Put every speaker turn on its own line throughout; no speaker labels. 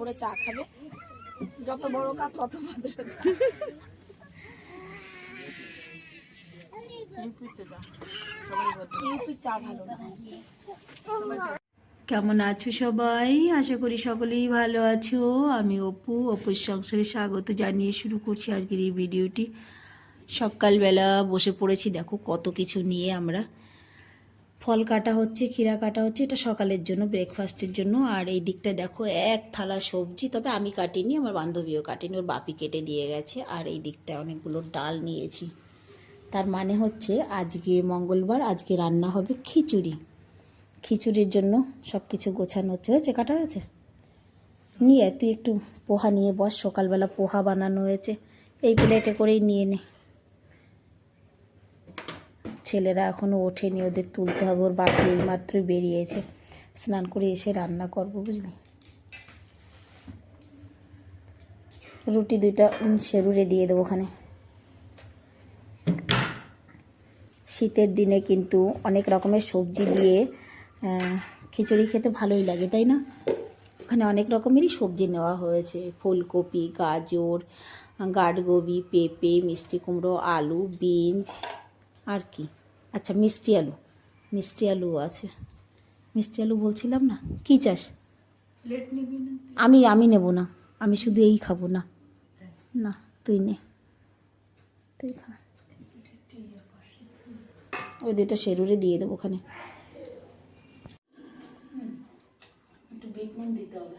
করে চা খাবে। যত বড় কাপ তত
কেমন আছো সবাই? আশা করি সকলেই ভালো আছো। আমি অপু, অপুর সংসারে স্বাগত জানিয়ে শুরু করছি আজকের এই ভিডিওটি। সকালবেলা বসে পড়েছি, দেখো কত কিছু নিয়ে আমরা ফল কাটা হচ্ছে, ক্ষীরা কাটা হচ্ছে, এটা সকালের জন্য ব্রেকফাস্টের জন্য। আর এই দিকটা দেখো, এক থালা সবজি, তবে আমি কাটিনি, আমার বান্ধবীও কাটিনি, ওর বাপি কেটে দিয়ে গেছে। আর এই দিকটা অনেকগুলো ডাল নিয়েছি। তার মানে হচ্ছে, আজকে মঙ্গলবার, আজকে রান্না হবে খিচুড়ি। খিচুড়ির জন্য সব কিছু গোছানো হচ্ছে। হয়েছে, কাটা হয়েছে? নিয়ে, তুই একটু পোহা নিয়ে বস, সকালবেলা পোহা বানানো হয়েছে। এই প্লেটে করেই নিয়ে নে। ছেলেরা এখনও ওঠেনি, ওদের তুলতে হবে, ওর বাকি মাত্রই বেরিয়েছে। স্নান করে এসে রান্না করব, বুঝলি? রুটি দুইটা সেরুরে দিয়ে দেবো ওখানে। শীতের দিনে কিন্তু অনেক রকমের সবজি দিয়ে খিচুড়ি খেতে ভালোই লাগে, তাই না? ওখানে অনেক রকমেরই সবজি নেওয়া হয়েছে। ফুলকপি, গাজর গাডগোবি পেঁপে, মিষ্টি কুমড়ো, আলু, বিনস, আর কি। আচ্ছা মিষ্টি আলু। মিষ্টি আলু আছে। মিষ্টি আলু বলছিলাম না? কী চাস? আমি আমি নেব না। আমি শুধু এই খাব না। না তুই নে। তুই খা। ওই দুইটা সেরুরে দিয়ে দেবো ওখানে। একটু বিট নুন দিতে হবে।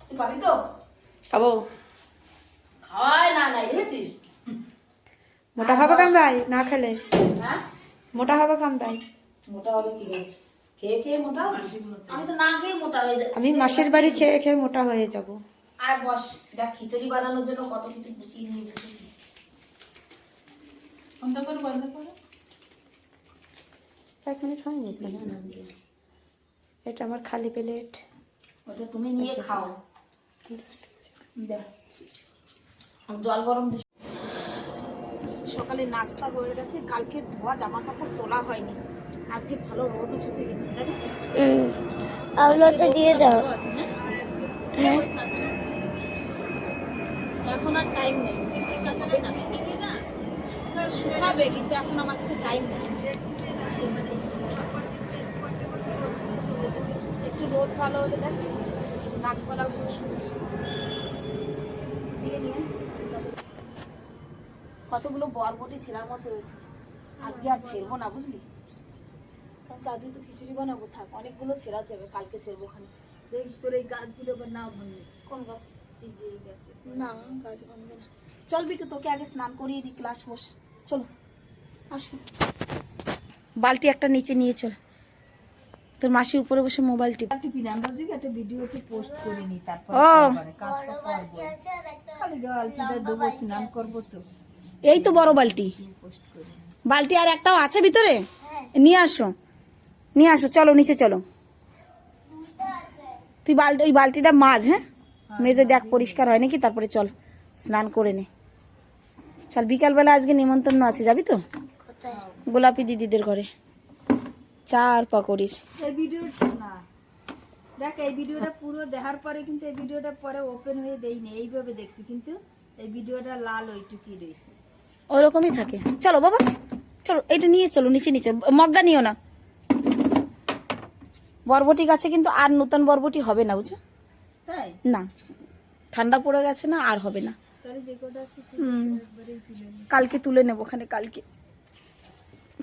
তুই খাবি।
খাব
খাওয়াই না দেখেছিস
মোটা হবে কাম ভাই না খেলে।
হ্যাঁ?
মোটা হবে কাম ভাই
মোটা হবে কি খেয়ে খেয়ে মোটা আমি তো না খেয়ে মোটা হয়ে যাচ্ছি।
আমি মাসির বাড়ি খেয়ে খেয়ে মোটা হয়ে যাব।
আর বস দেখ খিচুড়ি বানানোর জন্য কত কিছু গুছিয়ে নিয়ে বসেছি বন্ধ করো বন্ধ করো।
এক মিনিট হয়নি এটা আমার খালি প্লেট।
ওটা তুমি নিয়ে খাও। দেখ। জল গরম
সকালে নাস্তা হয়ে গেছে কালকে ধোয়া জামা কাপড় তোলা হয়নি। আজকে ভালো রোদ উঠেছে কিন্তু?
আউলাটা দিয়ে দাও।
হ্যাঁ? এখন আর টাইম নেই। শুকাবে কিন্তু এখন আমার কাছে টাইম নেই। একটু রোদ ভালো হলে দেখ গাছপালাগুলো। দিয়ে নিয়ে কতগুলো বরবটি ছেঁড়ার মতো হয়েছে আজকে আর ছেড়বো না বুঝলি? কারণ আজকে তো খিচুড়ি বানাবো থাক অনেকগুলো ছেঁড়া যাবে কালকে ছেড়বো ওখানে।
দেখ তোর এই গাছগুলো আবার না ভাঙিস।
কোন গাছ?
এই যে এই গাছে।
না গাছ ভাঙবে না। চল বিটু তোকে আগে স্নান করিয়ে দিই ক্লাস বস। চলো আসো। বালতি একটা নিচে নিয়ে চল। তোর মাসি উপরে বসে মোবাইল টিপ।
একটা পিনান্দার দিকে একটা ভিডিওতে পোস্ট করে নি তারপর কাজটা করব। খালি দেবো স্নান করব তো।
এই তো বড় বালতি। বালতি আর একটাও আছে ভিতরে? নিয়ে আসো। নিয়ে আসো, চলো, নিচে চলো। তুই বালতি ওই বালতিটা মাছ হ্যাঁ? মেজে দেখ, পরিষ্কার হয় নাকি? তারপরে চল, স্নান করে নে। চল, বিকালবেলা আজকে নিমন্ত্রণ আছে, যাবি তো? গোলাপি দিদিদের ঘরে। চা আর পাকড়ির।
এই না। দেখ, এই ভিডিওটা পুরো দেখার পরে কিন্তু এই ভিডিওটা পরে ওপেন হয়ে দেইনি এইভাবে দেখছি, কিন্তু এই ভিডিওটা লাল ওইটুকুই রয়েছে।
ওরকমই থাকে। চলো বাবা চলো এটা নিয়ে চলো নিচে নিচে মগ্গা নিও না। বরবটি গাছে কিন্তু আর নতুন বরবটি হবে না বুঝো
তাই?
না। ঠান্ডা পড়ে গেছে না আর হবে না। কালকে তুলে নেব ওখানে কালকে।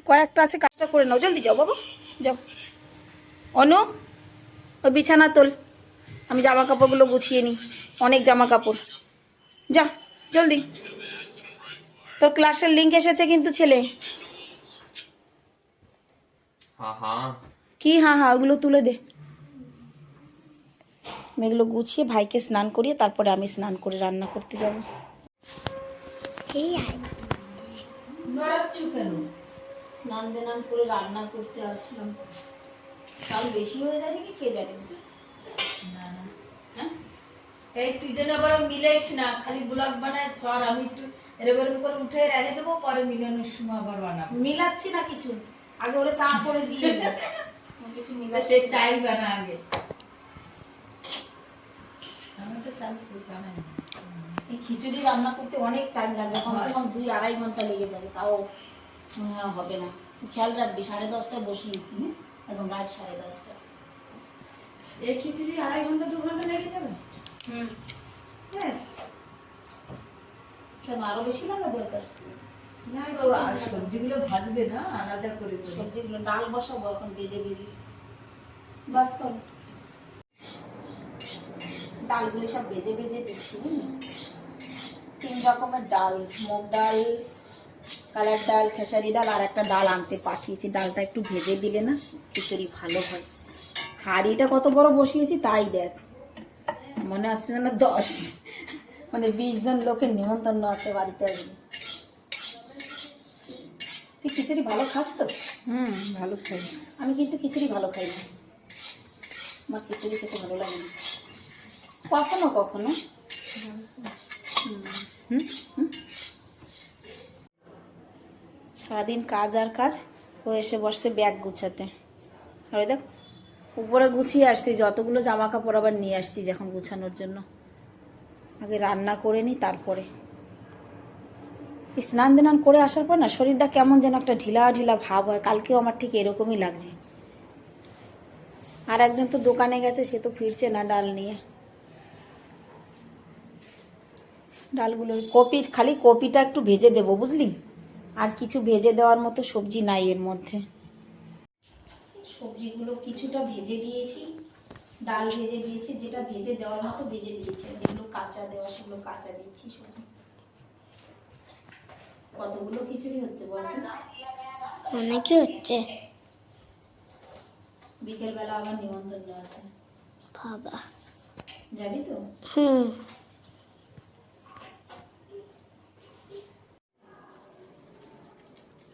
কয়েকটা আছে কাজটা করে নাও। জলদি যাও বাবা যাও। অনু ওই বিছানা তোল। আমি জামা কাপড়গুলো গুছিয়ে নিই অনেক জামা কাপড় যা জলদি। তোর ক্লাসের লিঙ্ক এসেছে কিন্তু ছেলে।
हाँ हाँ
কি হ্যাঁ হ্যাঁ ওগুলো তুলে দে। আমি এগুলো গুছিয়ে ভাইকে স্নান করিয়ে তারপরে আমি স্নান করে রান্না করতে যাব। কেন? স্নান দেনান করে রান্না করতে আসলাম। কাল বেশি হয়ে যায় নাকি কে জানে বুঝে হ্যাঁ?
এই তুই যেন আবার মিলাইস না খালি ব্লগ বানায় সর আমি একটু এরকম করে উঠে রেখে দেবো পরে মিলানোর সময় আবার বানাবো।
মিলাচ্ছি না কিছু। আগে ওরে চা করে দিয়ে কিছু
আগে। আমি তো
এই খিচুড়ি রান্না করতে অনেক টাইম লাগবে কমসে কম দুই আড়াই ঘণ্টা লেগে যাবে তাও হবে না। তুই খেয়াল রাখবি সাড়ে দশটায় বসিয়েছি? একদম রাত সাড়ে দশটা।
এই খিচুড়ি আড়াই ঘণ্টা দু ঘণ্টা লেগে যাবে?
হুম।
ব্যাস।
কেন? আরও বেশি লাগা দরকার?
না
ও আর সবজিগুলো ভাজবে না আলাদা করে করে।
সবজিগুলো ডাল বসাবো এখন ভেজে ভেজে। বাস কর। ডালগুলি সব ভেজে ভেজে দিচ্ছি। তিন রকমের ডাল মুগ ডাল কালার ডাল খেসারি ডাল আর একটা ডাল আনতে পাঠিয়েছি। ডালটা একটু ভেজে দিলে না খিচুড়ি ভালো হয়। হাঁড়িটা কত বড় বসিয়েছি তাই দেখ। মনে হচ্ছে যেন দশ। মানে বিশ জন লোকের নিমন্ত্রণ আছে বাড়িতে আসবে তুই খিচুড়ি ভালো খাস তো?
হুম ভালো খাই।
আমি কিন্তু খিচুড়ি ভালো খাই না। আমার খিচুড়ি খেতে ভালো লাগে না। কখনো কখনো। সারাদিন কাজ আর কাজ ও এসে বসছে ব্যাগ গুছাতে। আর ওই দেখ উপরে গুছিয়ে আসছি যতগুলো জামা কাপড় আবার নিয়ে আসছি যখন গুছানোর জন্য। আগে রান্না করে নিই তারপরে। স্নান দান করে আসার পর না, শরীরটা কেমন যেন একটা ঢিলা ঢিলা ভাব হয়। কালকেও আমার ঠিক এরকমই লাগছে। আর একজন তো দোকানে গেছে, সে তো ফিরছে না ডাল নিয়ে। ডালগুলো কপি খালি কপিটা একটু ভেজে দেবো, বুঝলি? আর কিছু ভেজে দেওয়ার মতো সবজি নাই এর মধ্যে। সবজিগুলো কিছুটা ভেজে দিয়েছি। ডাল ভেজে দিয়েছি যেটা ভেজে দেওয়ার মতো ভেজে দিয়েছি। যেগুলো কাঁচা দেওয়া সেগুলো কাঁচা দিচ্ছি সবজি। কতগুলো খিচুড়ি হচ্ছে বলতো
অনেকে হচ্ছে।
বিকেলবেলা আবার নিমন্ত্রণ আছে।
বাবা।
যাবি তো?
হুম।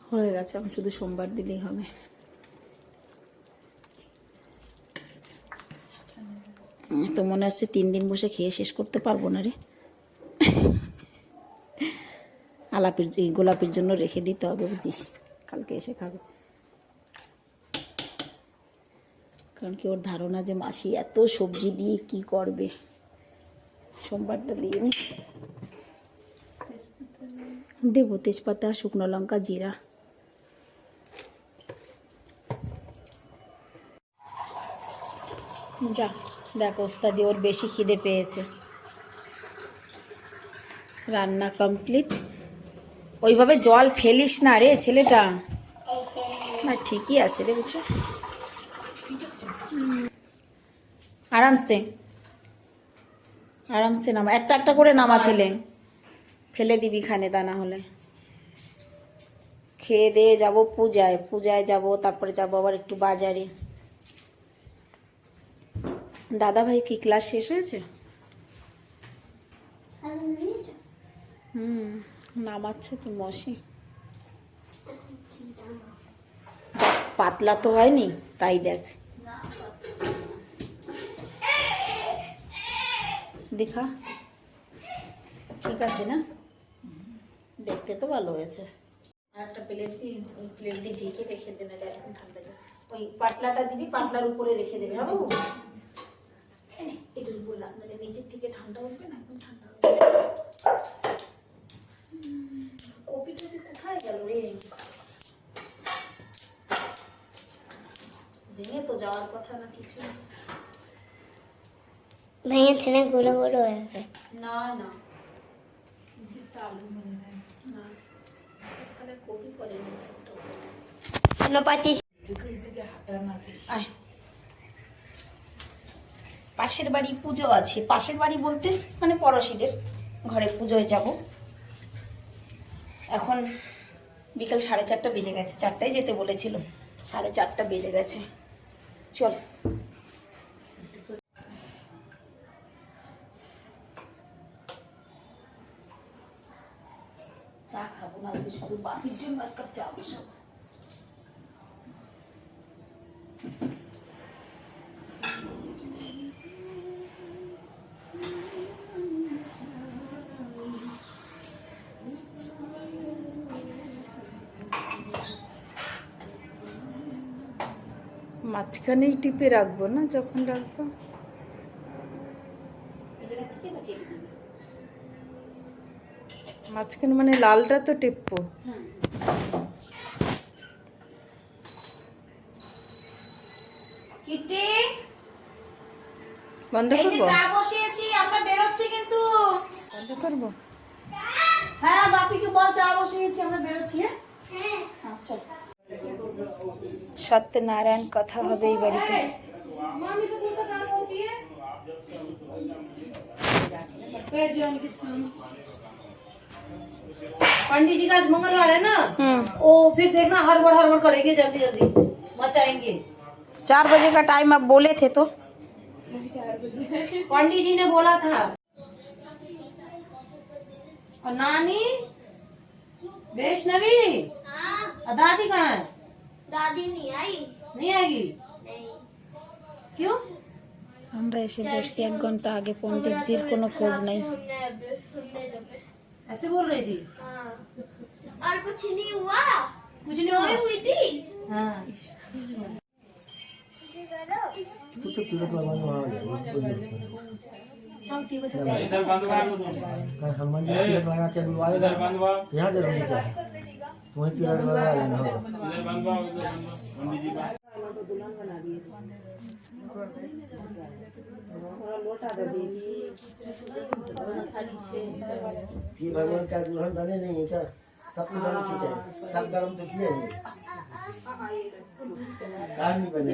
হয়ে গেছে এখন শুধু সোমবার দিলেই হবে। তো মনে হচ্ছে তিন দিন বসে খেয়ে শেষ করতে পারব না রে। আলাপির গোলাপির জন্য রেখে দিতে হবে, বুঝিস? কালকে এসে খাবে। কারণ কি ওর ধারণা যে মাসি এত সবজি দিয়ে কি করবে? সোমবারটা দিয়ে নি। দেবো তেজপাতা, শুকনো লঙ্কা, জিরা। যা। দেখ ওস্তাদি, ওর বেশি খিদে পেয়েছে। রান্না কমপ্লিট ওইভাবে জল ফেলিস না রে ছেলেটা। না, ঠিকই আছে রে বুঝছ। আরামসে। আরামসে নামা। একটা একটা করে নামা ছেলে। ফেলে দিবি খানে তা না হলে। খেয়ে দিয়ে যাব পূজায়। পূজায় যাব, তারপরে যাব আবার একটু বাজারে। দাদা ভাই কি ক্লাস শেষ হয়েছে? হুম নামাচ্ছে তো মশি পাতলা তো হয়নি তাই দেখ। দেখা। ঠিক আছে না? দেখতে তো ভালো হয়েছে। আর একটা প্লেট দিয়ে ওই প্লেট দিয়ে ঢেকে রেখে দেবে একদম ঠান্ডা ওই পাতলাটা দিবি পাতলার উপরে রেখে দেবে হ্যাঁ বাবু? এই, নাহলে নিচের থেকে ঠান্ডা উঠবে না? একদম ঠান্ডা হবে কপিটা যে কোথায় গেল রে? ভেঙে তো যাওয়ার কথা না কিছু
ভেঙে থেনে গুঁড়ো গুঁড়ো হয়ে গেছে।
না না। মনে না তাহলে কপি পরে নিতে হবে।
কোনো পাতি
আয়। পাশের বাড়ি পুজো আছে। পাশের বাড়ি বলতে মানে পড়োশিদের ঘরে পুজোয় যাব। এখন বিকেল সাড়ে চারটা বেজে গেছে। চারটায় যেতে বলেছিল। সাড়ে চারটা বেজে গেছে। চল। চা খাব না শুধু বাপির জন্য এক কাপ চা বসাবো। মাঝখানেই টিপে রাখব না যখন রাখব। মাঝখানে মানে লালটা তো টিপবো। বন্ধ করব?
চা বসিয়েছি আমরা বেরোচ্ছি কিন্তু।
বন্ধ করব?
হ্যাঁ বাপিকে বল চা বসিয়েছি আমরা বেরোচ্ছি হ্যাঁ? হ্যাঁ। চল
সত্যনারায়ণ কথা হবে এই বাড়িতে
पंडित जी का आज मंगलवार है ना
हम्म
ओ फिर देखना हड़बड़ हड़बड़ करेंगे जल्दी जल्दी मचाएंगे
चार बजे का टाइम आप बोले थे तो
पंडित जी ने बोला था और नानी वैष्णवी और दादी कहाँ है
दादी नहीं आई
नहीं आएगी
नहीं
क्यों
আমরা এসে বসছি এক ঘন্টা আগে পণ্ডিতজির কোনো খোঁজ নেই
सुनने सुनने जब
ऐसे बोल रही थी
हाँ और कुछ नहीं हुआ
कुछ नहीं
सोई
हुआ
हुई थी
हाँ
हनुमान जी तिलक लगा के बुलवाएगा यहाँ जरूरी क्या है वहीं से बनवा लेना है। ना बनवाओ जी भगवान का दुल्हन बने नहीं है क्या? सब तो बन चुके हैं। सब गर्म तो किए हैं। दाल नहीं बने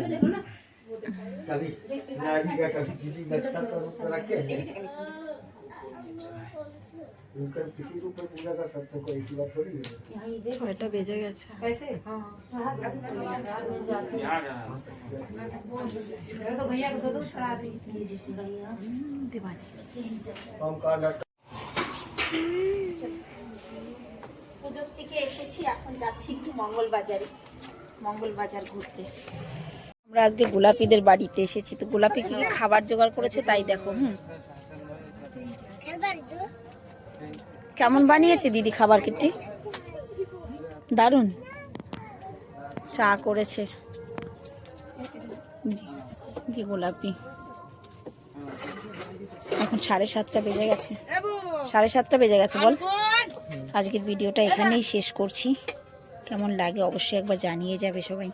कभी नारी का कभी किसी का सब रखे हैं।
ছয়টা বেজে গেছে। পুজোর থেকে এসেছি এখন যাচ্ছি একটু মঙ্গলবাজারে মঙ্গলবাজার ঘুরতে। আমরা আজকে গোলাপিদের বাড়িতে এসেছি তো গোলাপি কি খাবার জোগাড় করেছে তাই দেখো হুম। কেমন বানিয়েছে দিদি খাবার কিটি দারুণ। চা করেছে। জি, গোলাপি। এখন সাড়ে সাতটা বেজে গেছে। সাড়ে সাতটা বেজে গেছে বল। আজকের ভিডিওটা এখানেই শেষ করছি। কেমন লাগে অবশ্যই একবার জানিয়ে যাবে সবাই।